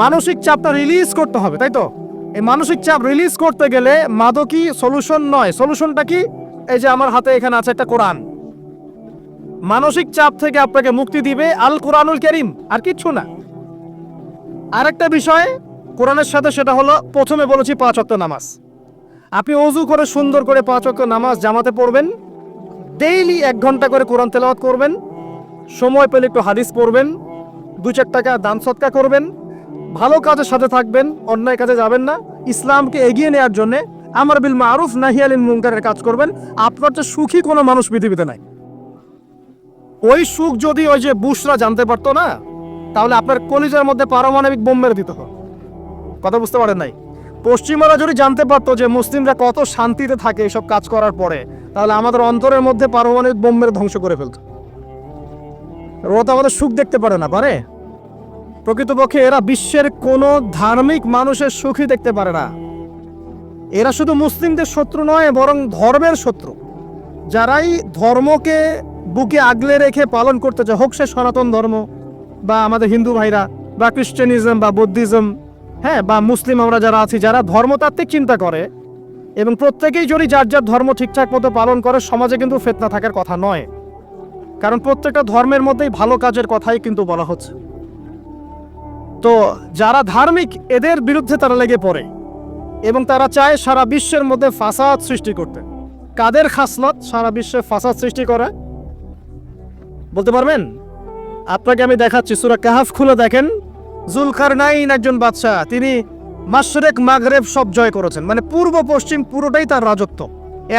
মানসিক চাপটা রিলিজ করতে হবে, তাই তো? এই মানসিক চাপ রিলিজ করতে গেলে মাদকই সলিউশন নয়। সলিউশনটা কি? এই যে আমার হাতে এখানে আছে একটা কোরআন। মানসিক চাপ থেকে আপনাকে মুক্তি দিবে আল কোরআনুল করিম, আর কিচ্ছু না। আরেকটা বিষয় কোরআনের সাথে সেটা হলো, প্রথমে বলেছি পাঁচ অক্ট নামাজ। আপনি অজু করে সুন্দর করে পাঁচ অক্ট নামাজ জামাতে পড়বেন, ডেইলি এক ঘণ্টা করে কোরআন তেলাওয়াত করবেন, সময় পেলে একটু হাদিস পড়বেন দু চার টাকা দান সৎকা করবেন ভালো কাজের সাথে থাকবেন, অন্যায় কাজে যাবেন না। ইসলামকে এগিয়ে নেওয়ার জন্য আমার বিল মারুফ নাহিয়ালিন মুঙ্কারের কাজ করবেন। আপনার যে সুখী কোনো মানুষ পৃথিবীতে নাই। ওই সুখ যদি ওই যে বুশরা জানতে পারতো না, তাহলে আপনার কলিজার মধ্যে পারমাণবিক বোম মেরে দিত কথা বুঝতে পারেন নাই? পশ্চিমারা যদি জানতে পারতো যে মুসলিমরা কত শান্তিতে থাকে এসব কাজ করার পরে, তাহলে আমাদের অন্তরের মধ্যে পারমাণবিক বোম মেরে ধ্বংস করে ফেলত। ওরা তো আমাদের সুখ দেখতে পারে না, পারে? প্রকৃতপক্ষে এরা বিশ্বের কোনো ধার্মিক মানুষের সুখই দেখতে পারে না। এরা শুধু মুসলিমদের শত্রু নয়, বরং ধর্মের শত্রু। যারাই ধর্মকে বুকে আগলে রেখে পালন করতে চায়, হোক সে সনাতন ধর্ম বা আমাদের হিন্দু ভাইরা বা খ্রিস্টানিজম বা বুদ্ধিজম হ্যাঁ বা মুসলিম আমরা যারা আছি, যারা ধর্মতাত্ত্বিক চিন্তা করে এবং প্রত্যেকেই যদি যার যার ধর্ম ঠিকঠাক মতো পালন করে, সমাজে কিন্তু ফেতনা থাকার কথা নয়। কারণ প্রত্যেকটা ধর্মের মধ্যেই ভালো কাজের কথাই কিন্তু বলা হচ্ছে। তো যারা ধার্মিক, এদের বিরুদ্ধে তারা লেগে পড়ে এবং তারা চায় সারা বিশ্বের মধ্যে ফাসাদ সৃষ্টি করতে। কাদের খাসলত সারা বিশ্বে ফাসাদ সৃষ্টি করে? বলতে পারবেন? আপনাকে আমি দেখাচ্ছি, সুরা কাহাফ খুলে দেখেন। জুলকার নাইন একজন বাদশাহ, তিনি মাশরেক, মাগরেব সব জয় করেছেন। মানে পূর্ব, পশ্চিম পুরোটাই তার রাজত্ব।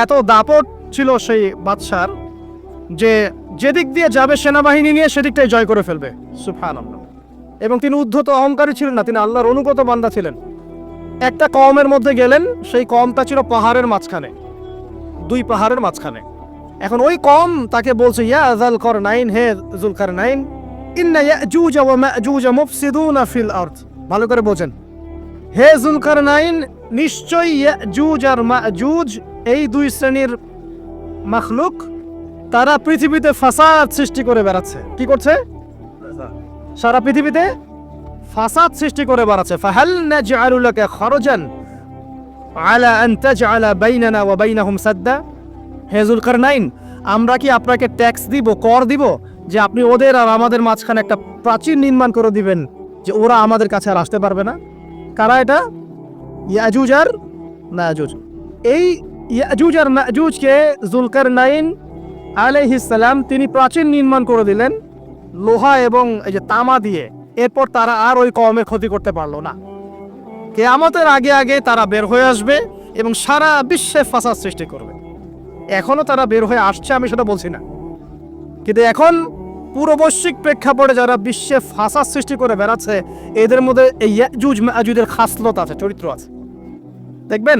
এত দাপট ছিল সেই বাদশার যে যেদিক দিয়ে যাবে সেনাবাহিনী নিয়ে সেদিকটাই জয় করে ফেলবে। সুফান এবং তিনি উদ্ধত অহংকারী ছিলেন না, তিনি আল্লাহর অনুগত বান্দা ছিলেন। একটা কমের মধ্যে গেলেন, সেই কমটা ছিল পাহাড়ের মাঝখানে। দুই পাহাড়ের মাঝখানে। এখন ওই কম তাকে বলছে, ইয়া আজাল কর নাইন হে জুলকার নাইন ফিল আরদ। ভালো করে বোঝেন। হে জুলকার নাইন নিশ্চয়ই ইয়াজুজ আর মা'জুজ, এই দুই শ্রেণির মাখলুক, তারা পৃথিবীতে ফাসাদ সৃষ্টি করে বেড়াচ্ছে। কি করছে? সারা পৃথিবীতে ফাসাদ সৃষ্টি করে বেড়াচ্ছে ফাহাল নাজআলু লাকা খরজান আলা আন তাজআলা বাইনানা ওয়া বাইনাহুম সাদ্দা। হেজুল কারনাইন আমরা কি আপনাকে ট্যাক্স দিব, কর দিব, যে আপনি ওদের আর আমাদের মাঝখানে একটা প্রাচীর নির্মাণ করে দিবেন, যে ওরা আমাদের কাছে আর আসতে পারবে না? কারা এটা? ইয়াজুজ আর মাজুজ। এই ইয়াজুজ আর মাজুজকে জুলকার নাইন আলাইহিসালাম তিনি প্রাচীর নির্মাণ করে দিলেন। লোহা এবং এই যে তামা দিয়ে এরপর তারা আর ওই কমের ক্ষতি করতে পারল না। কেয়ামতের আগে আগে তারা বের হয়ে আসবে এবং সারা বিশ্বে ফাসাদ সৃষ্টি করবে। এখনও তারা বের হয়ে আসছে আমি সেটা বলছি না। কিন্তু এখন পুরো বৈশ্বিক প্রেক্ষাপটে যারা বিশ্বে ফাসাদ সৃষ্টি করে বেড়াচ্ছে, এদের মধ্যে এই ইয়াজুজ মাজুজের খাসলত আছে, চরিত্র আছে। দেখবেন,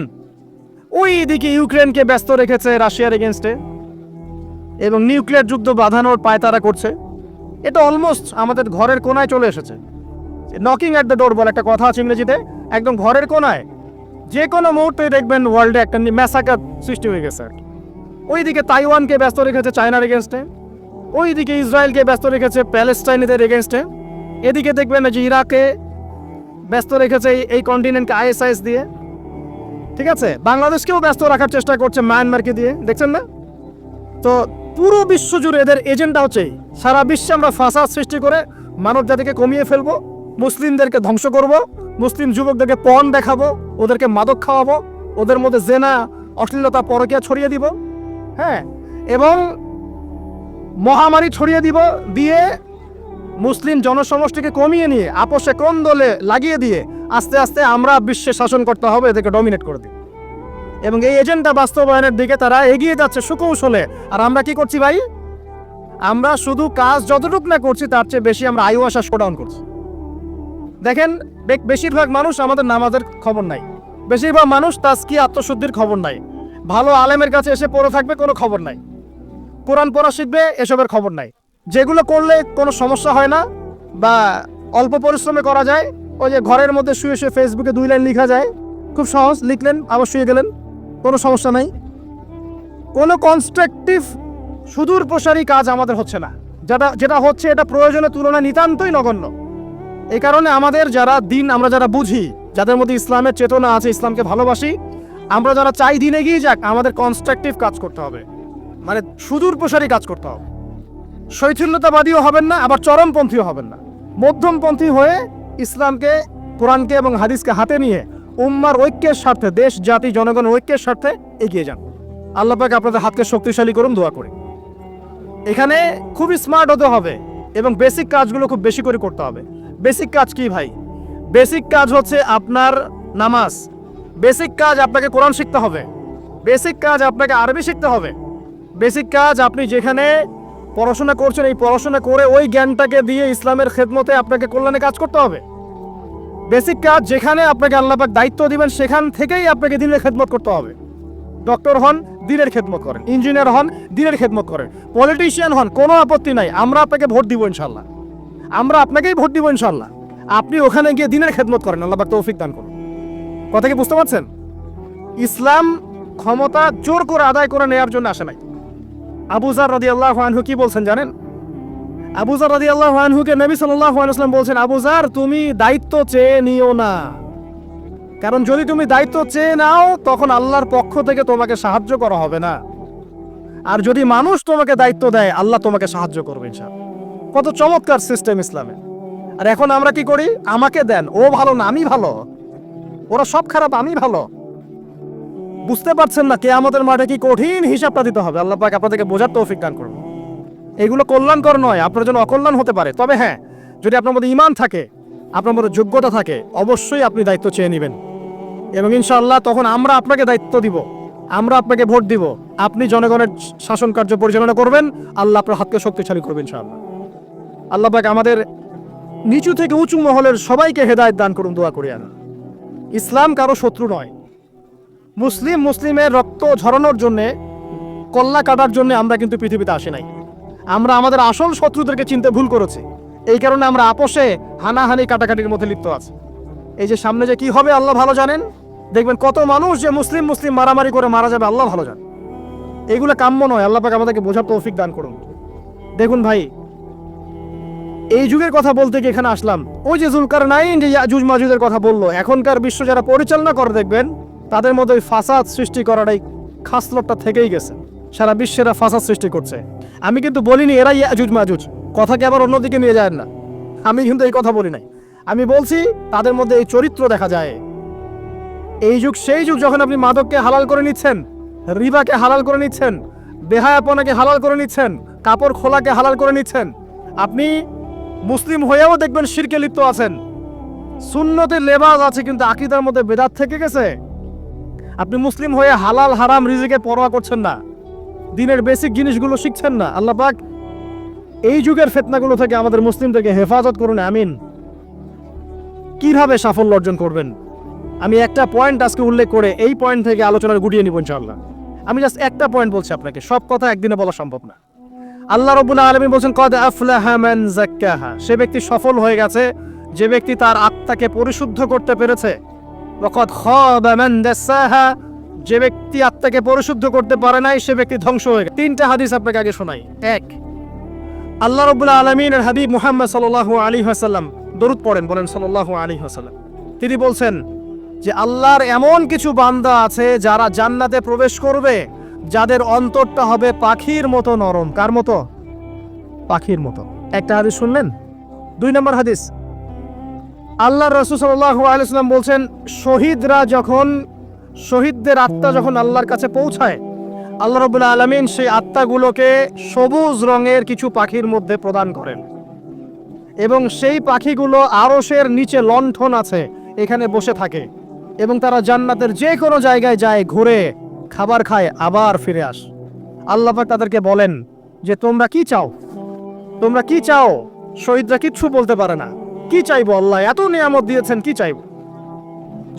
ওই দিকে ইউক্রেনকে ব্যস্ত রেখেছে রাশিয়ার এগেনস্টে এবং নিউক্লিয়ার যুদ্ধ বাঁধানোর পায়তারা করছে। এটা অলমোস্ট আমাদের ঘরের কোনায় চলে এসেছে। নকিং অ্যাট দ্য ডোর বলে একটা কথা আছে ইংরেজিতে, একদম ঘরের কোনায়। যে কোনো মুহূর্তে দেখবেন ওয়ার্ল্ডে একটা ম্যাসাকার সৃষ্টি হয়ে গেছে। ওইদিকে তাইওয়ানকে ব্যস্ত রেখেছে চায়নার এগেনস্টে ওইদিকে ইসরায়েলকে ব্যস্ত রেখেছে প্যালেস্টাইনিদের এগেনস্টে এদিকে দেখবেন যে ইরাকে ব্যস্ত রেখেছে এই- এই কন্টিনেন্টকে আইএসআইএস দিয়ে। ঠিক আছে? বাংলাদেশকেও ব্যস্ত রাখার চেষ্টা করছে মায়ানমারকে দিয়ে। দেখছেন না? তো পুরো বিশ্ব জুড়ে এদের এজেন্ডা হচ্ছে সারা বিশ্বে আমরা ফাসাদ সৃষ্টি করে মানব জাতিকে কমিয়ে ফেলব, মুসলিমদেরকে ধ্বংস করব, মুসলিম যুবকদেরকে পণ দেখাবো, ওদেরকে মাদক খাওয়াবো, ওদের মধ্যে জেনা, অশ্লীলতা, পরকিয়া ছড়িয়ে দিব হ্যাঁ এবং মহামারী ছড়িয়ে দিব দিয়ে মুসলিম জনসমষ্টিকে কমিয়ে নিয়ে, আপোষে কোন দলে লাগিয়ে দিয়ে আস্তে আস্তে আমরা বিশ্বে শাসন করতে হবে, এদেরকে ডমিনেট করে দিই এবং এই এজেন্ডা বাস্তবায়নের দিকে তারা এগিয়ে যাচ্ছে সুকৌশলে। আর আমরা কি করছি ভাই? আমরা শুধু কাজ যতটুকু না করছি, তার চেয়ে বেশি আমরা আয়ু আশা শোডাউন করছি। দেখেন বেশিরভাগ মানুষ আমাদের নামাজের খবর নাই। বেশিরভাগ মানুষ তাস্কি আত্মশুদ্ধির খবর নাই। ভালো আলেমের কাছে এসে পড়ে থাকবে কোনো খবর নাই। কোরআন পড়া শিখবে, এসবের খবর নাই। যেগুলো করলে কোনো সমস্যা হয় না বা অল্প পরিশ্রমে করা যায়, ওই যে ঘরের মধ্যে শুয়ে শুয়ে ফেসবুকে দুই লাইন লিখা যায়। খুব সহজ, লিখলেন, আবার শুয়ে গেলেন। কোনো সমস্যা নাই। কোনো কনস্ট্রাকটিভ সুদূর প্রসারী কাজ আমাদের হচ্ছে না। যেটা যেটা হচ্ছে এটা প্রয়োজনের তুলনায় নিতান্তই নগণ্য। এই কারণে আমাদের যারা দিন, আমরা যারা বুঝি, যাদের মধ্যে ইসলামের চেতনা আছে, ইসলামকে ভালোবাসি, আমরা যারা চাই দিন এগিয়ে যাক, আমাদের কনস্ট্রাকটিভ কাজ করতে হবে। মানে সুদূর প্রসারী কাজ করতে হবে। শৈথিল্যতাবাদীও হবেন না, আবার চরমপন্থীও হবেন না। মধ্যমপন্থী হয়ে ইসলামকে, কোরআনকে এবং হাদিসকে হাতে নিয়ে উম্মার ঐক্যের স্বার্থে, দেশ, জাতি, জনগণের ঐক্যের স্বার্থে এগিয়ে যান। আল্লাহ পাক আপনাদের হাতকে শক্তিশালী করুন, দোয়া করি। এখানে খুবই স্মার্ট হতে হবে এবং বেসিক কাজগুলো খুব বেশি করে করতে হবে। বেসিক কাজ কি ভাই? বেসিক কাজ হচ্ছে আপনার নামাজ। বেসিক কাজ আপনাকে কোরআন শিখতে হবে। বেসিক কাজ আপনাকে আরবি শিখতে হবে। বেসিক কাজ আপনি যেখানে পড়াশোনা করছেন, এই পড়াশোনা করে ওই জ্ঞানটাকে দিয়ে ইসলামের খেদমতে আপনাকে কল্যাণে কাজ করতে হবে। বেসিক কাজ যেখানে আপনাকে আল্লাপাক দায়িত্ব দিবেন, সেখান থেকেই আপনাকে দিনের খেদমত করতে হবে। ডক্টর হন, দিনের খেদমত করেন। ইঞ্জিনিয়ার হন, দিনের খেদমত করেন। পলিটিশিয়ান হন, কোনো আপত্তি নাই। আমরা আপনাকে ভোট দিব ইনশাল্লাহ আমরা আপনাকেই ভোট দিব ইনশাল্লাহ আপনি ওখানে গিয়ে দিনের খেদমত করেন। আল্লাহ তৌফিক দান করুন। কথা কি বুঝতে পারছেন? ইসলাম ক্ষমতা জোর করে আদায় করে নেওয়ার জন্য আসে নাই। আবুজার রাদি আল্লাহ আনহু কি বলছেন জানেন? আবুজার রাদি আল্লাহ আনহুকে নবী সাল্লাহ আলাইসলাম বলছেন আবুজার তুমি দায়িত্ব চেয়ে নিও না। কারণ যদি তুমি দায়িত্ব চেয়ে নাও, তখন আল্লাহর পক্ষ থেকে তোমাকে সাহায্য করা হবে না। আর যদি মানুষ তোমাকে দায়িত্ব দেয়, আল্লাহ তোমাকে সাহায্য করবে কত চমৎকার সিস্টেম ইসলামে আর এখন আমরা কি করি? আমাকে দেন। ও ভালো না, আমি ভালো। ওরা সব খারাপ, আমি ভালো। বুঝতে পারছেন না কে আমাদের মাঠে কি কঠিন হিসাবটা দিতে হবে। আল্লাহ পাক আপনাদেরকে বোঝার তৌফিক দান করুন। এগুলো কল্যাণকর নয়, আপনার জন্য অকল্যাণ হতে পারে। তবে হ্যাঁ যদি আপনার মধ্যে ইমান থাকে, আপনার মধ্যে যোগ্যতা থাকে, অবশ্যই আপনি দায়িত্ব চেয়ে নেবেন। এবং ইনশাআল্লাহ তখন আমরা আপনাকে দায়িত্ব দিব, আমরা আপনাকে ভোট দিব, আপনি জনগণের শাসন কার্য পরিচালনা করবেন, আল্লাহ আপনার হাতকে শক্তিশালী করবেন ইনশাআল্লাহ। আল্লাহ পাক আমাদের নিচু থেকে উঁচু মহলের সবাইকে হেদায়েত দান করুন, দোয়া করি আমি ইসলাম কারও শত্রু নয়। মুসলিম মুসলিমের রক্ত ঝরানোর জন্যে, কল্লা কাটার জন্য আমরা কিন্তু পৃথিবীতে আসি নাই। আমরা আমাদের আসল শত্রুদেরকে চিনতে ভুল করেছি। এই কারণে আমরা আপোষে হানাহানি কাটাকাটির মধ্যে লিপ্ত আছি। এই যে সামনে যে কি হবে, আল্লাহ ভালো জানেন। দেখবেন কত মানুষ যে মুসলিম মুসলিম মারামারি করে মারা যাবে, আল্লাহ ভালো জানেন এগুলো কাম্য নয়, আল্লাহ পাক আমাদেরকে বোঝার তৌফিক দান করুন। দেখুন ভাই, এই যুগের কথা বলতে গিয়ে এখানে আসলাম। ওই যে জুলকার নাইন যে ইয়াজুজ মাজুদের কথা বলল, এখনকার বিশ্ব যারা পরিচালনা করে দেখবেন, তাদের মধ্যে ওই ফাসাদ সৃষ্টি করাটাই খাসলটটা থেকেই গেছে। সারা বিশ্বেরা ফাসাদ সৃষ্টি করছে। আমি কিন্তু বলিনি এরাই ইয়াজুজ মাজুজ। কথাকে আবার অন্যদিকে নিয়ে যায় না। আমি কিন্তু এই কথা বলি নাই। আমি বলছি, তাদের মধ্যে এই চরিত্র দেখা যায়। এই যুগ, সেই যুগ যখন আপনি মাদককে হালাল করে নিচ্ছেন, রিবাকে হালাল করে নিচ্ছেন, বেহায়াপনাকে হালাল করে নিচ্ছেন, কাপড় খোলাকে হালাল করে নিচ্ছেন, আপনি মুসলিম হয়েও দেখবেন শিরকে লিপ্ত আছেন। সুন্নতের লেবাস আছে, কিন্তু আকিদার মধ্যে বেদাত থেকে গেছে। আপনি মুসলিম হয়ে হালাল, হারাম রিজিকে পরোয়া করছেন না। দিনের বেসিক জিনিসগুলো শিখছেন না। আল্লাহ পাক এই যুগের ফেতনাগুলো থেকে আমাদের মুসলিমদেরকে হেফাজত করুন, আমিন। কীভাবে সাফল্য অর্জন করবেন? আমি একটা পয়েন্ট আজকে উল্লেখ করে এই পয়েন্ট থেকে আলোচনার গুটিয়ে নিব ইনশাআল্লাহ। আমি জাস্ট একটা পয়েন্ট বলছি আপনাকে, সব কথা একদিনে বলা সম্ভব না। আল্লাহ রব্বুল আলমী বলছেন, কদ আফলাহা মান জাক্কাহা সে ব্যক্তি সফল হয়ে গেছে, যে ব্যক্তি তার আত্মাকে পরিশুদ্ধ করতে পেরেছে। মান দাসাহা যে ব্যক্তি আত্মাকে পরিশুদ্ধ করতে পারে নাই, সে ব্যক্তি ধ্বংস হয়ে গেছে। তিনটা হাদিস আপনাকে আগে শোনাই। এক, আল্লাহ রব্বুল আলমিনের হাবিব মুহাম্মদ সাল্লাহ আলী হাসাল্লাম দরুদ পড়েন, বলেন সাল্লাহ আলী হাসাল্লাম তিনি বলছেন যে, আল্লাহর এমন কিছু বান্দা আছে যারা জান্নাতে প্রবেশ করবে, যাদের অন্তরটা হবে পাখির মতো নরম। কার মতো? পাখির মতো। একটা হাদিস শুনলেন? দুই নম্বর হাদিস। আল্লাহ রসুল সাল্লাহ আলাইসাল্লাম বলছেন, শহীদরা যখন শহীদদের আত্মা যখন আল্লাহর কাছে পৌঁছায়, আল্লাহ রবুল্লা আলমিন সেই আত্মাগুলোকে সবুজ রঙের কিছু পাখির মধ্যে প্রদান করেন। এবং সেই পাখিগুলো আরসের নিচে লণ্ঠন আছে, এখানে বসে থাকে। এবং তারা জান্নাতের যে কোনো জায়গায় যায়, ঘুরে, খাবার খায়, আবার ফিরে আস। আল্লাহাক তাদেরকে বলেন যে, তোমরা কি চাও? তোমরা কি চাও? শহীদরা কিচ্ছু বলতে পারে না। কি চাইব আল্লাহ? এত নিয়ামত দিয়েছেন, কি চাইব?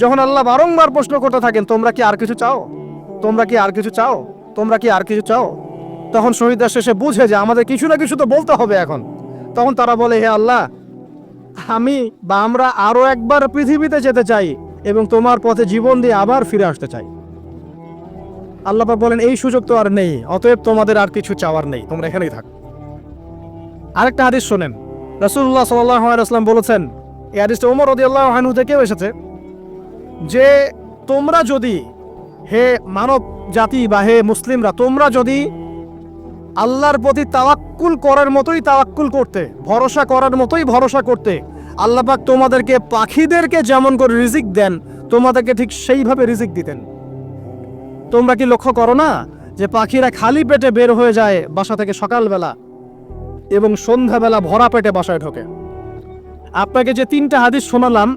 যখন আল্লাহ বারংবার প্রশ্ন করতে থাকেন, তোমরা কি আর কিছু চাও? তোমরা কি আর কিছু চাও? তোমরা কি আর কিছু চাও? তখন শহীদরা শেষে বুঝে যে আমাদের কিছু না কিছু তো বলতে হবে এখন। তখন তারা বলে, হে আল্লাহ, আমি বা আমরা আরও একবার পৃথিবীতে যেতে চাই এবং তোমার পথে জীবন দিয়ে আবার ফিরে আসতে চাই। আল্লাহ বলেন, এই সুযোগ তো আর নেই, অতএব তোমাদের আর কিছু চাওয়ার নেই, তোমরা এখানেই থাক। আরেকটা হাদিস শোনেন। আলাইহি ওয়াসাল্লাম বলেছেন, এই হাদিসটা ওমর রদিয়াল্লাহ আনহু থেকেও এসেছে। যে তোমরা যদি, হে মানব জাতি বা হে মুসলিমরা, তোমরা যদি আল্লাহর প্রতি তাওয়াক্কুল করার মতোই তাওয়াক্কুল করতে, ভরসা করার মতোই ভরসা করতে আল্লাহ পাক তোমাদেরকে পাখিদেরকে যেমন করে রিজিক দেন, তোমাদেরকে ঠিক সেইভাবে রিজিক দিতেন। তোমরা কি লক্ষ্য করো না যে পাখিরা খালি পেটে বের হয়ে যায় বাসা থেকে সকালবেলা এবং সন্ধ্যাবেলা ভরা পেটে বাসায় ঢোকে? আপনাকে যে তিনটা হাদিস শোনালাম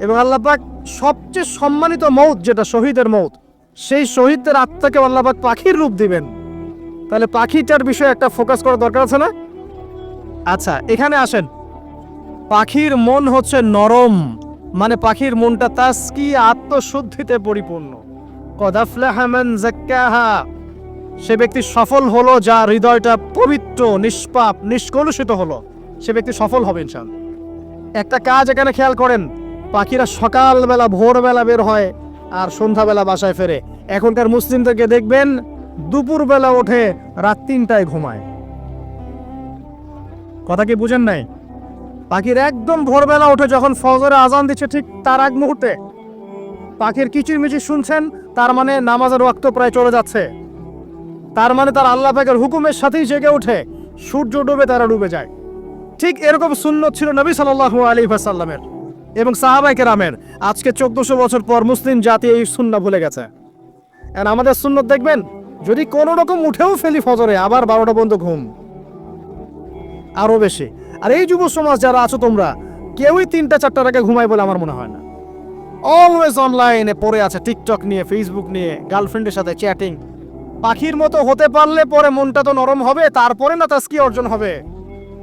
এবং আল্লাহ পাক সবচেয়ে সম্মানিত মৌত যেটা শহীদের মৌত সেই শহীদদের আত্মাকে আল্লাহ পাক পাখির রূপ দিবেন। তাহলে পাখিটার বিষয়ে একটা ফোকাস করা দরকার আছে না? আচ্ছা এখানে আসেন। পাখির মন হচ্ছে নরম মানে পাখির মনটা তাস্কি আত্মশুদ্ধিতে পরিপূর্ণ। সে ব্যক্তি সফল হলো যা হৃদয়টা পবিত্র, নিষ্পাপ, নিষ্কলুষিত হলো। সে ব্যক্তি সফল হবে ইনশাল একটা কাজ এখানে খেয়াল করেন পাখিরা সকালবেলা, ভোরবেলা বের হয় আর সন্ধ্যাবেলা বাসায় ফেরে। এখনকার মুসলিমদেরকে দেখবেন, দুপুরবেলা ওঠে, রাত তিনটায় ঘুমায়। কথা কি বুঝেন নাই? পাখির একদম ভোরবেলা ওঠে যখন ফজরে আজান দিচ্ছে ঠিক তার আগ মুহূর্তে। পাখির কিচিরমিচির শুনছেন, তার মানে নামাজের ওয়াক্ত প্রায় চলে যাচ্ছে। তার মানে তার আল্লাহ পাকের হুকুমের সাথেই জেগে ওঠে, সূর্য ডুবে তারা ডুবে যায়। ঠিক এরকম সুন্নত ছিল নবী সাল্লাল্লাহু আলী সাল্লামের এবং সাহাবাই কেরামের আজকে চোদ্দশো বছর পর মুসলিম জাতি এই সুন্না ভুলে গেছে। আর আমাদের সুন্নত দেখবেন, যদি কোনো রকম উঠেও ফেলি ফজরে, আবার বারোটা পর্যন্ত ঘুম। আরও বেশি। আর এই যুব সমাজ যারা আছো তোমরা, কেউই তিনটা চারটার আগে ঘুমায় বলে আমার মনে হয় না। অলওয়েজ অনলাইনে পড়ে আছে টিকটক নিয়ে ফেসবুক নিয়ে গার্লফ্রেন্ডের সাথে চ্যাটিং পাখির মতো হতে পারলে পরে মনটা তো নরম হবে, তারপরে না তাস্কি অর্জন হবে।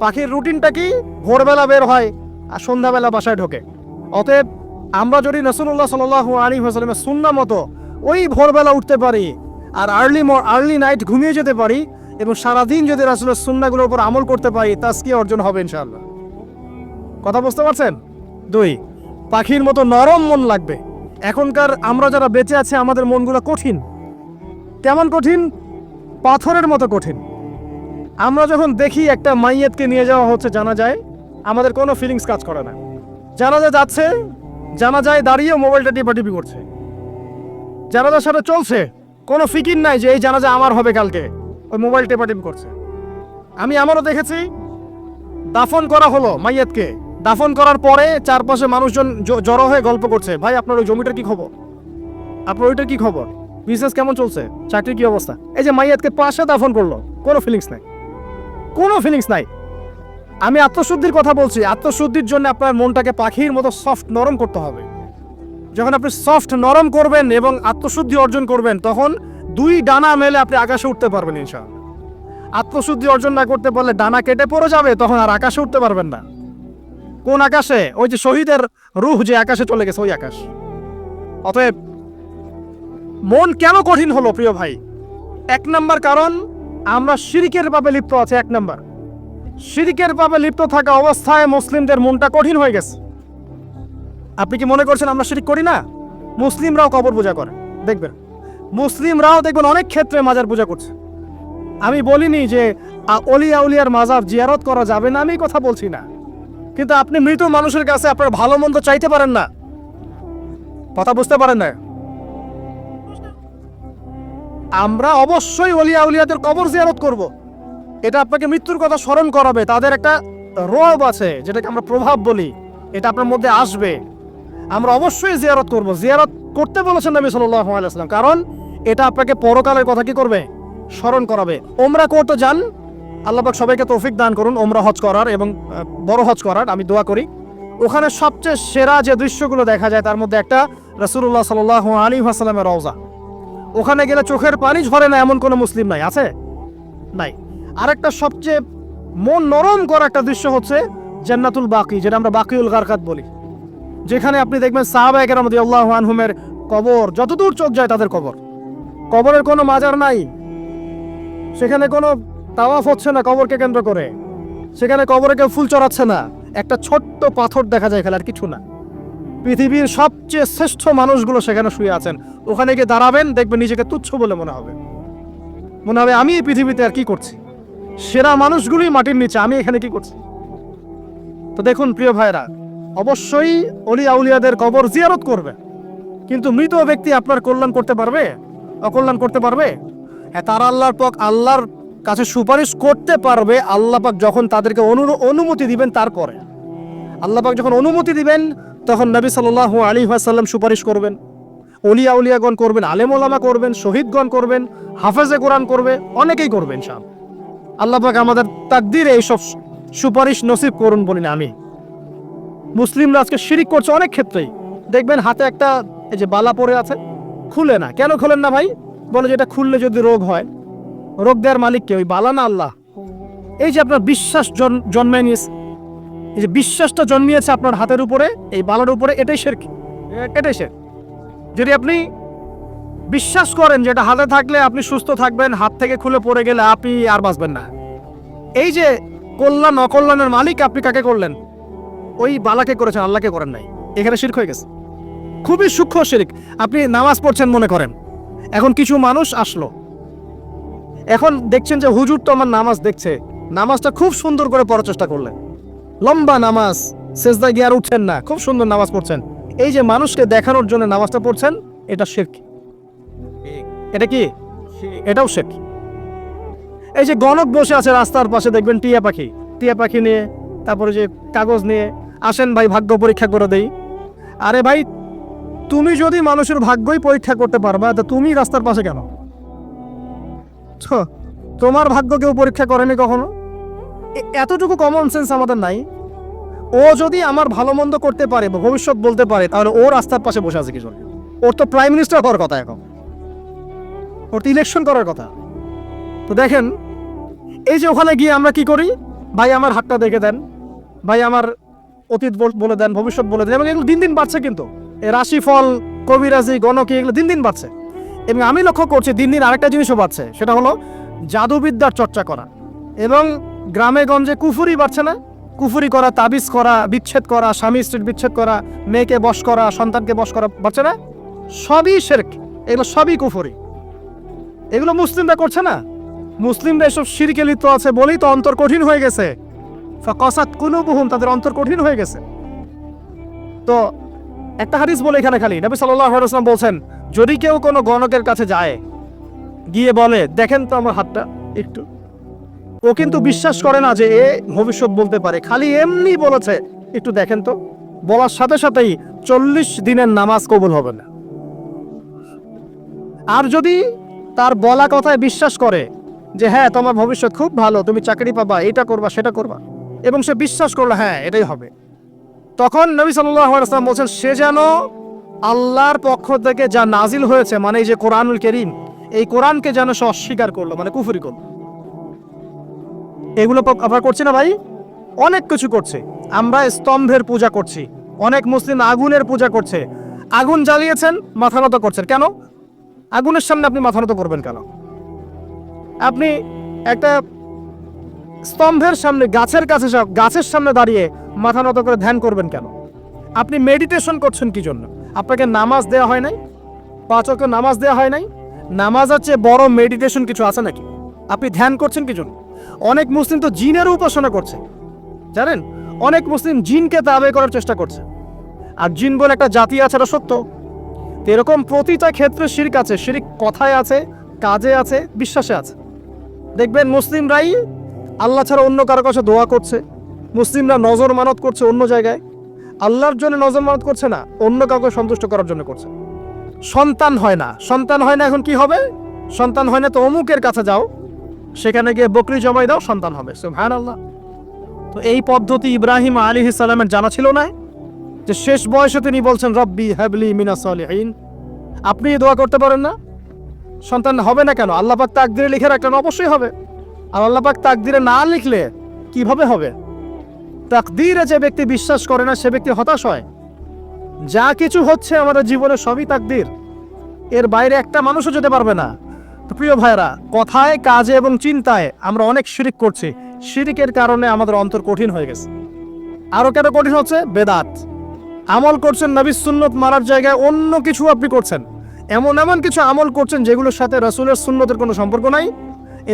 পাখির রুটিনটা কি? ভোরবেলা বের হয় আর সন্ধ্যাবেলা বাসায় ঢোকে। অতএব আমরা যদি রসুল্লাহ সাল আলী হাসলামের সুন্না মতো ওই ভোরবেলা উঠতে পারি আর আর্লি মর আর্লি নাইট ঘুমিয়ে যেতে পারি এবং সারাদিন যদি রাসুলের সুন্নাগুলোর উপর আমল করতে পারি তাস্কি অর্জন হবে ইনশাআল্লাহ। কথা বুঝতে পারছেন? দুই, পাখির মতো নরম মন লাগবে। এখনকার আমরা যারা বেঁচে আছে, আমাদের মনগুলো কঠিন। কেমন কঠিন? পাথরের মতো কঠিন। আমরা যখন দেখি একটা মাইয়েতকে নিয়ে যাওয়া হচ্ছে, জানা যায় আমাদের কোনো ফিলিংস কাজ করে না। জানাজা যাচ্ছে জানা যায় দাঁড়িয়ে মোবাইলটা টিপাটিপি করছে। জানাজার সাথে চলছে, কোনো ফিকির নাই যে এই জানাজা আমার হবে কালকে। ওই মোবাইল টেপাটিপি করছে। আমি আমারও দেখেছি, দাফন করা হলো মাইয়াতকে। দাফন করার পরে চারপাশে মানুষজন জড়ো হয়ে গল্প করছে, ভাই, আপনার ওই জমিটার কি খবর? আপনার ওইটার কি খবর? বিজনেস কেমন চলছে? চাকরির কি অবস্থা? এই যে মাইয়াতকে পাশে দাফন করল, কোনো ফিলিংস নাই। কোনো ফিলিংস নাই। আমি আত্মশুদ্ধির কথা বলছি। আত্মশুদ্ধির জন্য আপনার মনটাকে পাখির মতো সফট নরম করতে হবে। যখন আপনি সফট নরম করবেন এবং আত্মশুদ্ধি অর্জন করবেন, তখন দুই ডানা মেলে আপনি আকাশে উঠতে পারবেন ইনশাআল্লাহ। আত্মশুদ্ধি অর্জন না করতে পারলে ডানা কেটে পড়ে যাবে, তখন আর আকাশে উঠতে পারবেন না। কোন আকাশে? ওই যে শহীদের রুহ যে আকাশে চলে গেছে, ওই আকাশ। অতএব মন কেন কঠিন হলো, প্রিয় ভাই? এক নাম্বার কারণ, আমরা শিরিকের পাবে লিপ্ত আছে, এক নাম্বার। শিরিকের পাবে লিপ্ত থাকা অবস্থায় মুসলিমদের মনটা কঠিন হয়ে গেছে। আপনি কি মনে করছেন আমরা শিরিক করি না? মুসলিমরাও কবর পূজা করে। দেখবেন, মুসলিমরাও দেখবেন অনেক ক্ষেত্রে মাজার পূজা করছে। আমি বলিনি যে অলিয়া উলিয়ার মাজার জিয়ারত করা যাবে না, আমি কথা বলছি না। কিন্তু আপনি মৃত মানুষের কাছে আপনার ভালো মন্দ চাইতে পারেন না। কথা বুঝতে পারেন না? আমরা অবশ্যই অলিয়া উলিয়াদের কবর জিয়ারত করব। এটা আপনাকে মৃত্যুর কথা স্মরণ করাবে। তাদের একটা রব আছে, যেটাকে আমরা প্রভাব বলি। এটা আপনার মধ্যে আসবে। আমরা অবশ্যই জিয়ারত করব। জিয়ারত করতে বলেছেন নবী সাল্লাল্লাহু আলাইহি ওয়াসাল্লাম। কারণ এটা আপনাকে পরকালের কথা কি করবে? স্মরণ করাবে। ওমরা করতে যান। আল্লাহ পাক সবাইকে তৌফিক দান করুন। ওমরা হজ করার এবং বড় হজ করার। আমি দোয়া করি। ওখানে সবচেয়ে সেরা যে দৃশ্যগুলো দেখা যায়, তার মধ্যে একটা রসুল্লাহ সাল্লাল্লাহু আলী হাসালামের রওজা। ওখানে গেলে চোখের পানি ঝরে না, এমন কোনো মুসলিম নাই। আছে? নাই। আরেকটা সবচেয়ে মন নরম করা একটা দৃশ্য হচ্ছে জান্নাতুল বাকি, যেটা আমরা বাকিউল গারকাত বলি। যেখানে আপনি দেখবেন সাহাবা একরাম আল্লাহ কবর, যতদূর চোখ যায় তাদের কবর। কবরের কোনো মাজার নাই। সেখানে কোনো তাওয়াফ হচ্ছে না কবরকে কেন্দ্র করে। সেখানে কবরে কেউ ফুল চড়াচ্ছে না। একটা ছোট্ট পাথর দেখা যায় আর কিছু না। পৃথিবীর সবচেয়ে শ্রেষ্ঠ মানুষগুলো সেখানে শুয়ে আছেন। ওখানে গিয়ে দাঁড়াবেন, দেখবেন নিজেকে তুচ্ছ বলে মনে হবে। মনে হবে, আমি এই পৃথিবীতে আর কি করছি? সেরা মানুষগুলোই মাটির নিচে, আমি এখানে কি করছি? তো দেখুন প্রিয় ভাইরা অবশ্যই অলি আউলিয়াদের কবর জিয়ারত করবে। কিন্তু মৃত ব্যক্তি আপনার কল্যাণ করতে পারবে? অকল্যাণ করতে পারবে? হ্যাঁ তারা আল্লাহর পক, আল্লাহর কাছে সুপারিশ করতে পারবে, আল্লাহ পাক যখন তাদেরকে অনু- অনুমতি দিবেন তারপরে। আল্লাহ পাক যখন অনুমতি দিবেন, তখন নবী সাল্লাহ আলী সাল্লাম সুপারিশ করবেন। অলিয়া উলিয়াগণ করবেন, আলেম ওলামা করবেন, শহীদগণ করবেন, হাফেজে কোরআন করবে, অনেকেই করবেন সব আল্লাহ পাক আমাদের তাকদিরে এইসব সুপারিশ নসিব করুন বলি না আমি মুসলিমরা আজকে শিরিক করছে অনেক ক্ষেত্রেই। দেখবেন হাতে একটা এই যে বালা পড়ে আছে, খুলে না। কেন খোলেন না ভাই? বলে যে এটা খুললে যদি রোগ হয়, রোগ দেওয়ার মালিক কে? ওই বালা না আল্লাহ? এই যে আপনার বিশ্বাস জন্মে নিয়েছে, এই যে বিশ্বাসটা জন্মিয়েছে আপনার হাতের উপরে, এই বালার উপরে, এটাই শের এটাই শের। যদি আপনি বিশ্বাস করেন যেটা হাতে থাকলে আপনি সুস্থ থাকবেন, হাত থেকে খুলে পড়ে গেলে আপনি আর বাঁচবেন না। এই যে কল্যাণ, অকল্যাণের মালিক আপনি কাকে করলেন? ওই বালাকে করেছেন, আল্লাহকে করেন নাই। এখানে শির্ক হয়ে গেছে। খুবই সূক্ষ্ম শিরিক। আপনি নামাজ পড়ছেন মনে করেন। এখন কিছু মানুষ আসলো। এখন দেখছেন যে হুজুর তো আমার নামাজ দেখছে। নামাজটা খুব সুন্দর করে পড়ার চেষ্টা করলেন। লম্বা নামাজ সেজদা গিয়ে আর উঠছেন না। খুব সুন্দর নামাজ পড়ছেন। এই যে মানুষকে দেখানোর জন্য নামাজটা পড়ছেন, এটা শির্ক। এটা কি? এটাও শির্ক এই যে গণক বসে আছে রাস্তার পাশে, দেখবেন টিয়া পাখি। টিয়া পাখি নিয়ে, তারপরে যে কাগজ নিয়ে, আসেন ভাই, ভাগ্য পরীক্ষা করে দেই। আরে ভাই, তুমি যদি মানুষের ভাগ্যই পরীক্ষা করতে পারবা, তা তুমি রাস্তার পাশে কেন? তোমার ভাগ্য কেউ পরীক্ষা করেনি কখনো? এতটুকু কমন সেন্স আমাদের নাই। ও যদি আমার ভালো মন্দ করতে পারে ভবিষ্যৎ বলতে পারে, তাহলে ও রাস্তার পাশে বসে আছে কি ওর তো প্রাইম মিনিস্টার হওয়ার কথা এখন। তো ইলেকশন করার কথা। তো দেখেন, এই যে ওখানে গিয়ে আমরা কি করি? ভাই, আমার হাতটা দেখে দেন। ভাই, আমার অতীত বল- দেন, ভবিষ্যৎ বলে দেন, এবং এগুলো দিন দিন বাড়ছে কিন্তু। এই রাশিফল, কবিরাজি, গণকি এগুলো দিন দিন বাড়ছে। এবং আমি লক্ষ্য করছি, দিন দিন আরেকটা জিনিসও বাড়ছে, সেটা হলো জাদুবিদ্যার চর্চা করা। এবং গ্রামে গঞ্জে কুফুরি বাড়ছে না? কুফুরি করা, তাবিজ করা, বিচ্ছেদ করা, স্বামী স্ত্রীর বিচ্ছেদ করা, মেয়েকে বশ করা, সন্তানকে বশ করা বাড়ছে না? সবই শেরক, এগুলো সবই কুফুরি। এগুলো মুসলিমরা করছে না। মুসলিমরা এসব শিরকে লিপ্ত আছে বলেই তো অন্তর কঠিন হয়ে গেছে। কসাত কোনো বহুম তাদের অন্তর কঠিন হয়ে গেছে। তো একটা হাদিস বলে এখানে খালি। নবী আলাইহি বলছেন, যদি কেউ কোনো গণকের কাছে যায়, গিয়ে বলে, দেখেন তো আমার হাতটা একটু। ও কিন্তু বিশ্বাস করে না যে এ ভবিষ্যৎ বলতে পারে। খালি এমনি বলেছে, একটু দেখেন তো। বলার সাথে সাথেই চল্লিশ দিনের নামাজ কবুল হবে না। আর যদি তার বলা কথায় বিশ্বাস করে যে হ্যাঁ তোমার ভবিষ্যৎ খুব ভালো, তুমি চাকরি পাবা, এটা করবা, সেটা করবা। এবং সে বিশ্বাস করল হ্যাঁ এটাই হবে। তখন নবী সাল্লাম বলছেন, সে যেন আল্লাহর পক্ষ থেকে যা নাজিল হয়েছে মানে এই যে কোরআনুল করিম, এই কোরআনকে যেন সে অস্বীকার করল মানে কুফুরি করল। এগুলো আবার করছি না ভাই? অনেক কিছু করছে। আমরা স্তম্ভের পূজা করছি, অনেক মুসলিম আগুনের পূজা করছে, আগুন জ্বালিয়েছেন, মাথা নত করছেন। কেন? আগুনের সামনে আপনি মাথা নত করবেন কেন? আপনি একটা স্তম্ভের সামনে, গাছের কাছে গাছের সামনে দাঁড়িয়ে মাথা নত করে ধ্যান করবেন কেন? আপনি মেডিটেশন করছেন কি জন্য? আপনাকে নামাজ দেওয়া হয় নাই? পাঁচ ওয়াক্ত নামাজ দেওয়া হয় নাই? নামাজের চেয়ে বড় মেডিটেশন কিছু আছে নাকি? আপনি ধ্যান করছেন কি জন্য? অনেক মুসলিম তো জিনেরও উপাসনা করছে। জানেন? অনেক মুসলিম জিনকে তাবে করার চেষ্টা করছে। আর জিন বলে একটা জাতি আছে, এটা সত্য। এরকম প্রতিটা ক্ষেত্রে শিরিক আছে। শিরিক কথায় আছে, কাজে আছে, বিশ্বাসে আছে। দেখবেন মুসলিমরাই আল্লাহ ছাড়া অন্য কারও কাছে দোয়া করছে, মুসলিমরা নজর মানত করছে অন্য জায়গায়। আল্লাহর জন্য নজর মানত করছে না, অন্য কাউকে সন্তুষ্ট করার জন্য করছে। সন্তান হয় না। সন্তান হয় না এখন কি হবে? সন্তান হয় না তো অমুকের কাছে যাও, সেখানে গিয়ে বকরি জমাই দাও, সন্তান হবে। হ্যাঁ আল্লাহ তো এই পদ্ধতি ইব্রাহিম আলী সালামের জানা ছিল না? যে শেষ বয়সে তিনি বলছেন, রব্বি হ্যাবলি মিনা সলিহিন। আপনি দোয়া করতে পারেন না? সন্তান হবে না কেন? আল্লাহ পাক তাকদিরে লিখে রাখলেন, অবশ্যই হবে। আর আল্লাহ পাক তাকদিরে না লিখলে কীভাবে হবে? তাকদিরে যে ব্যক্তি বিশ্বাস করে না, সে ব্যক্তি হতাশ হয়। যা কিছু হচ্ছে আমাদের জীবনে সবই তাকদির। এর বাইরে একটা মানুষও যেতে পারবে না। তো প্রিয় ভাইরা কথায়, কাজে এবং চিন্তায় আমরা অনেক শিরিক করছি। শিরিকের কারণে আমাদের অন্তর কঠিন হয়ে গেছে। আরও কেন কঠিন হচ্ছে? বেদাত। আমল করছেন নবী সুন্নত মারার জায়গায় অন্য কিছু আপনি করছেন। এমন এমন কিছু আমল করছেন যেগুলোর সাথে রসুলের সুন্নতের কোনো সম্পর্ক নাই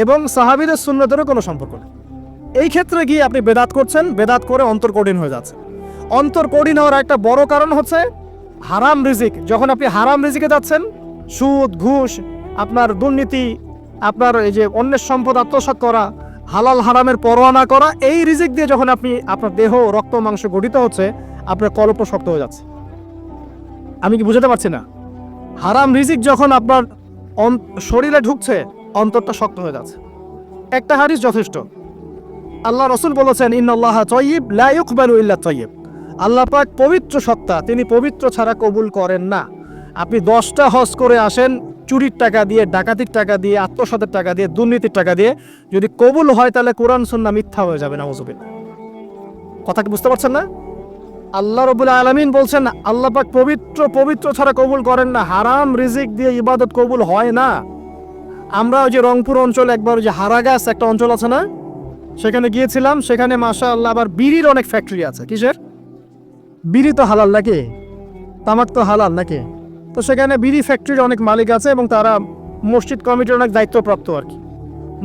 এবং সাহাবীদের সুন্নতেরও কোনো সম্পর্ক নেই। এই ক্ষেত্রে গিয়ে আপনি বেদাত করছেন, বেদাত করে অন্তর কঠিন হয়ে যাচ্ছে। অন্তর কঠিন হওয়ার একটা বড় কারণ হচ্ছে হারাম রিজিক। যখন আপনি হারাম রিজিকে যাচ্ছেন, সুদ, ঘুষ, আপনার দুর্নীতি, আপনার এই যে অন্যের সম্পদ আত্মসাৎ করা, হালাল হারামের পরোয়া না করা, এই রিজিক দিয়ে যখন আপনি আপনার দেহ, রক্ত, মাংস গঠিত হচ্ছে আপনার কল্প শক্ত হয়ে যাচ্ছে। আমি কি বুঝাতে পারছি না? হারাম রিজিক যখন আপনার শরীরে ঢুকছে, অন্তরটা শক্ত হয়ে যাচ্ছে। একটা হারিস যথেষ্ট। আল্লাহ রসুল বলেছেন ইন্নআল্লাহ তয়িব, লা ইউকবালু ইল্লা তয়িব। আল্লাহ পাক পবিত্র সত্তা, তিনি পবিত্র ছাড়া কবুল করেন না। আপনি দশটা হজ করে আসেন, চুরির টাকা দিয়ে, ডাকাতির টাকা দিয়ে, আত্মসাতের টাকা দিয়ে, দুর্নীতির টাকা দিয়ে, যদি কবুল হয় তাহলে কোরআন সুন্না মিথ্যা হয়ে যাবে না কথা কি বুঝতে পারছেন না? আল্লাহ রবুল আলমিন বলছেন, আল্লাহ পাক পবিত্র পবিত্র ছাড়া কবুল করেন না, হারাম রিজিক দিয়ে ইবাদত কবুল হয় না। আমরা ওই যে রংপুর অঞ্চল একবার ওই যে হারাগাছ একটা অঞ্চল আছে না, সেখানে গিয়েছিলাম, সেখানে মাশা আল্লাহ আবার বিড়ির অনেক ফ্যাক্টরি আছে। কিসের? বিড়ি তো হালাল নাকি? তামাক তো হালাল নাকি? তো সেখানে বিড়ি ফ্যাক্টরির অনেক মালিক আছে এবং তারা মসজিদ কমিটির অনেক দায়িত্বপ্রাপ্ত আর কি।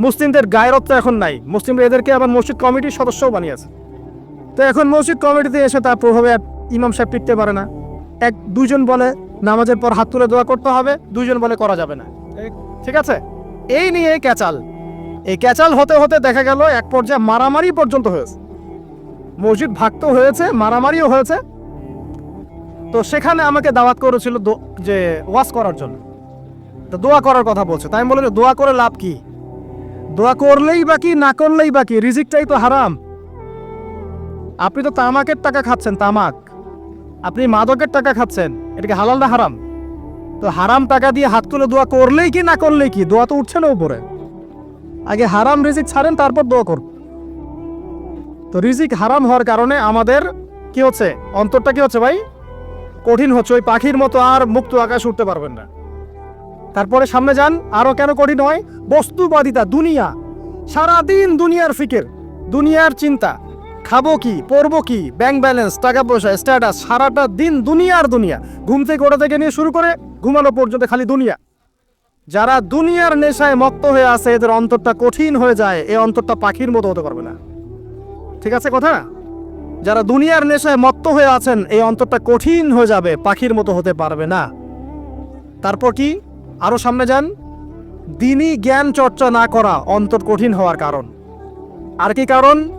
মুসলিমদের গায়রত্ব এখন নাই। মুসলিমরা এদেরকে আবার মসজিদ কমিটির সদস্যও বানিয়েছে। তো এখন মসজিদ কমিটিতে এসে তার প্রভাবে ইমাম সাহেব টিকতে পারে না। এক দুজন বলে নামাজের পর হাত তুলে দোয়া করতে হবে দুজন বলে করা যাবে না। ঠিক আছে? এই নিয়ে ক্যাচাল। এই ক্যাচাল হতে হতে দেখা গেল এক পর্যায়ে মারামারি পর্যন্ত হয়েছে। মসজিদ ভাগতো হয়েছে, মারামারিও হয়েছে। তো সেখানে আমাকে দাওয়াত করেছিল যে ওয়াজ করার জন্য। তো দোয়া করার কথা বলছে। তাই যে দোয়া করে লাভ কি? দোয়া করলেই বাকি না করলেই বাকি রিজিকটাই তো হারাম। আপনি তো তামাকের টাকা খাচ্ছেন, তামাক। আপনি মাদকের টাকা খাচ্ছেন, এটা কি হালাল না হারাম? তো হারাম টাকা দিয়ে হাত তুলে দোয়া করলেই কি, না করলেই কি? দোয়া তো উঠছে না উপরে। আগে হারাম রিজিক ছাড়েন, তারপর দোয়া করুন। তো রিজিক হারাম হওয়ার কারণে আমাদের কি হচ্ছে? অন্তরটা কি হচ্ছে ভাই? কঠিন হচ্ছে, ওই পাখির মতো আর মুক্ত আকাশ উঠতে পারবেন না। তারপরে সামনে যান, আরও কেন কঠিন হয়? বস্তুবাদিতা, দুনিয়া। সারাদিন দুনিয়ার ফিকের, দুনিয়ার চিন্তা। খাব কি, পরবো কি ব্যাংক ব্যালেন্স টাকা পয়সা স্ট্যাটাস সারাটা দিন দুনিয়ার দুনিয়া। ঘুম থেকে ওটা থেকে নিয়ে শুরু করে ঘুমানো পর্যন্ত খালি দুনিয়া। যারা দুনিয়ার নেশায় মত্ত হয়ে আছে, এদের অন্তরটা কঠিন হয়ে যায় এই অন্তরটা পাখির মতো হতে পারবে না। ঠিক আছে কথা? যারা দুনিয়ার নেশায় মত্ত হয়ে আছেন এই অন্তরটা কঠিন হয়ে যাবে, পাখির মতো হতে পারবে না। তারপর কি? আরও সামনে যান। দিনই জ্ঞান চর্চা না করা অন্তর কঠিন হওয়ার কারণ। আর কি কারণ?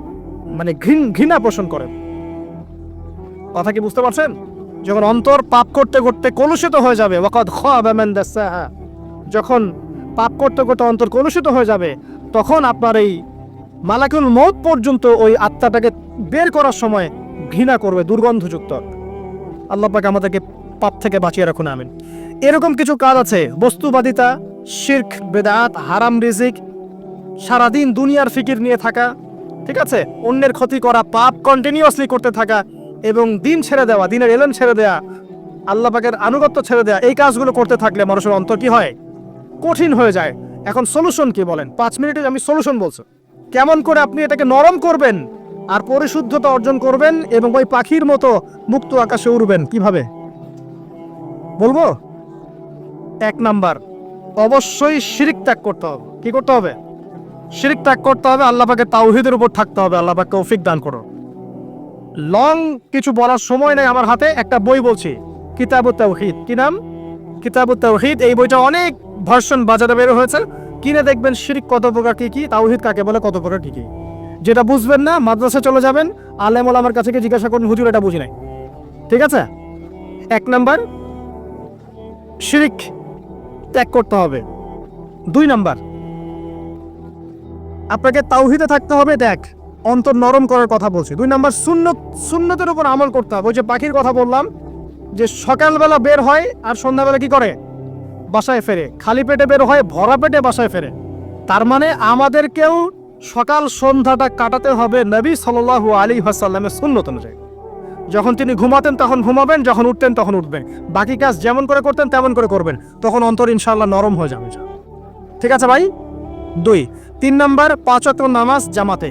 মানে ঘৃণ ঘৃণা পোষণ করেন কথা কি বুঝতে পারছেন? যখন অন্তর পাপ করতে করতে কলুষিত হয়ে যাবে, ওয়াকাদ দাসাহা, যখন পাপ করতে করতে অন্তর কলুষিত হয়ে যাবে, তখন আপনার এই মালাকুল মৌত পর্যন্ত ওই আত্মাটাকে বের করার সময় ঘৃণা করবে, দুর্গন্ধযুক্ত। আল্লাহ পাক আমাদেরকে পাপ থেকে বাঁচিয়ে রাখুন, আমিন। এরকম কিছু কাজ আছে, বস্তুবাদিতা, শির্ক, বেদাত, হারাম রিজিক, সারাদিন দুনিয়ার ফিকির নিয়ে থাকা ঠিক আছে? অন্যের ক্ষতি করা পাপ কন্টিনিউয়াসলি করতে থাকা এবং দিন ছেড়ে দেওয়া, দিনের এলেন ছেড়ে দেওয়া আল্লাহ পাকের আনুগত্য ছেড়ে দেওয়া এই কাজগুলো করতে থাকলে মানুষের অন্তর কি হয়? কঠিন হয়ে যায়। এখন সলিউশন কি বলেন? পাঁচ মিনিটে আমি সলিউশন বলছি। কেমন করে আপনি এটাকে নরম করবেন আর পরিশুদ্ধতা অর্জন করবেন এবং ওই পাখির মতো মুক্ত আকাশে উড়বেন কীভাবে? বলব? এক নাম্বার, অবশ্যই শিরিক ত্যাগ করতে হবে। কি করতে হবে? শিরিক ত্যাগ করতে হবে আল্লাহ পাকে তাওহিদের উপর থাকতে হবে আল্লাহ পাক তৌফিক দান করো। লং কিছু বলার সময় নেই আমার হাতে, একটা বই বলছি কিতাবুত তাওহিদ কি নাম? কিতাবুত তাওহিদ এই বইটা অনেক ভার্সন বাজারে বের হয়েছে। কিনে দেখবেন শিরিক কত প্রকার কি কি, তাওহিদ কাকে বলে, কত প্রকার কি কি। যেটা বুঝবেন না, মাদ্রাসা চলে যাবেন, আলেম আমার কাছে গিয়ে জিজ্ঞাসা করুন, হুজুর, এটা বুঝি নাই? ঠিক আছে? এক নাম্বার, শিরিক ত্যাগ করতে হবে। দুই নাম্বার আপনাকে তাওহিদে থাকতে হবে, দেখ, অন্তর নরম করার কথা বলছি। দুই নাম্বার শূন্য শূন্যতের উপর আমল করতে হবে। ওই যে পাখির কথা বললাম, যে সকালবেলা বের হয় আর সন্ধ্যাবেলা কি করে? বাসায় ফেরে। খালি পেটে বের হয়, ভরা পেটে বাসায় ফেরে। তার মানে আমাদেরকেও সকাল সন্ধ্যাটা কাটাতে হবে নবী সাল্লাল্লাহু আলী হাসাল্লামের সুন্নত অনুযায়ী। যখন তিনি ঘুমাতেন তখন ঘুমাবেন, যখন উঠতেন তখন উঠবেন। বাকি কাজ যেমন করে করতেন তেমন করে করবেন। তখন অন্তর ইনশাল্লাহ নরম হয়ে যাবে ঠিক আছে ভাই? দুই তিন নম্বর, পাঁচ ওয়াক্ত নামাজ জামাতে।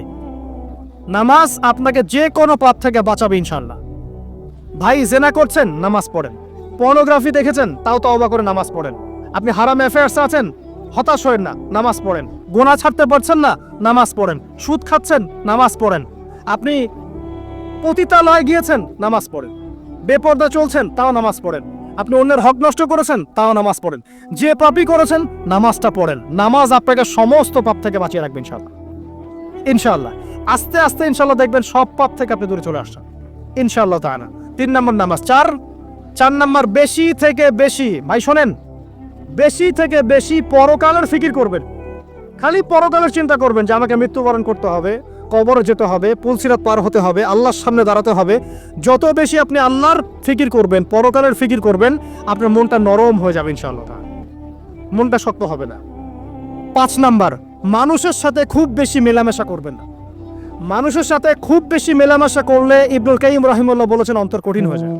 নামাজ আপনাকে যে কোনো পাপ থেকে বাঁচাবে ইনশাল্লাহ ভাই, জেনা করছেন, নামাজ পড়েন। পর্নোগ্রাফি দেখেছেন, তাও তওবা করে নামাজ পড়েন। আপনি হারাম অ্যাফেয়ার্স আছেন, হতাশ হয়েন না, নামাজ পড়েন। গোনা ছাড়তে পারছেন না, নামাজ পড়েন। সুদ খাচ্ছেন, নামাজ পড়েন। আপনি পতিতালয়ে গিয়েছেন, নামাজ পড়েন। বেপর্দা চলছেন, তাও নামাজ পড়েন। আপনি অন্যের হক নষ্ট করেছেন, তাও নামাজ পড়েন। যে পাপই করেছেন, নামাজটা পড়েন। নামাজ আপনাকে সমস্ত পাপ থেকে বাঁচিয়ে রাখবেন ইনশাল্লাহ ইনশাল্লাহ আস্তে আস্তে ইনশাল্লাহ দেখবেন সব পাপ থেকে আপনি দূরে চলে আসছেন। ইনশাল্লাহ তা না তিন নম্বর নামাজ। চার চার নম্বর, বেশি থেকে বেশি। ভাই, শোনেন। বেশি থেকে বেশি পরকালের ফিকির করবেন। খালি পরকালের চিন্তা করবেন যে, আমাকে মৃত্যুবরণ করতে হবে কবরে যেতে হবে পুলসিরাত পার হতে হবে, আল্লাহর সামনে দাঁড়াতে হবে। যত বেশি আপনি আল্লাহর ফিকির করবেন, পরকালের ফিকির করবেন, আপনার মনটা নরম হয়ে যাবে ইনশাআল্লাহ মনটা শক্ত হবে না। পাঁচ নাম্বার, মানুষের সাথে খুব বেশি মেলামেশা করবেন না। মানুষের সাথে খুব বেশি মেলামেশা করলে ইবনুল কাইম রাহিমুল্লাহ বলেছেন, অন্তর কঠিন হয়ে যায়।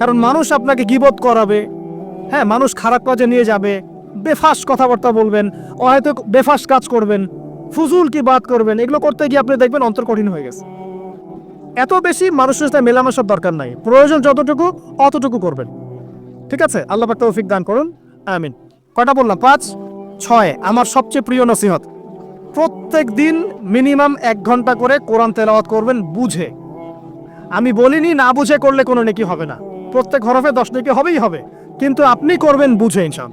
কারণ মানুষ আপনাকে গিবত করাবে হ্যাঁ মানুষ খারাপ কাজে নিয়ে যাবে, বেফাস কথাবার্তা বলবেন হয়তো বেফাস কাজ করবেন। ফুজুল কি বাদ করবেন? এগুলো করতে গিয়ে আপনি দেখবেন অন্তর কঠিন হয়ে গেছে। এত বেশি মানুষের সাথে মেলামেশার দরকার নাই। প্রয়োজন যতটুকু, অতটুকু করবেন। ঠিক আছে? আল্লাহ পাক তৌফিক দান করুন। আমিন। কয়টা বললাম? পাঁচ, ছয়। আমার সবচেয়ে প্রিয় নসিহত। প্রত্যেক দিন মিনিমাম এক ঘণ্টা করে কোরআন তেলাওয়াত করবেন বুঝে। আমি বলিনি না বুঝে করলে কোনো নেকি হবে না। প্রত্যেক হরফে দশ নেকি হবেই হবে। কিন্তু আপনি করবেন বুঝে ইনশাল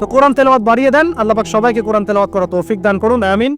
তো কোরআন তেলাওয়াত বাড়িয়ে দেন। আল্লাহ পাক সবাইকে কোরআন তেলাওয়াত করা তৌফিক দান করুন। আমিন।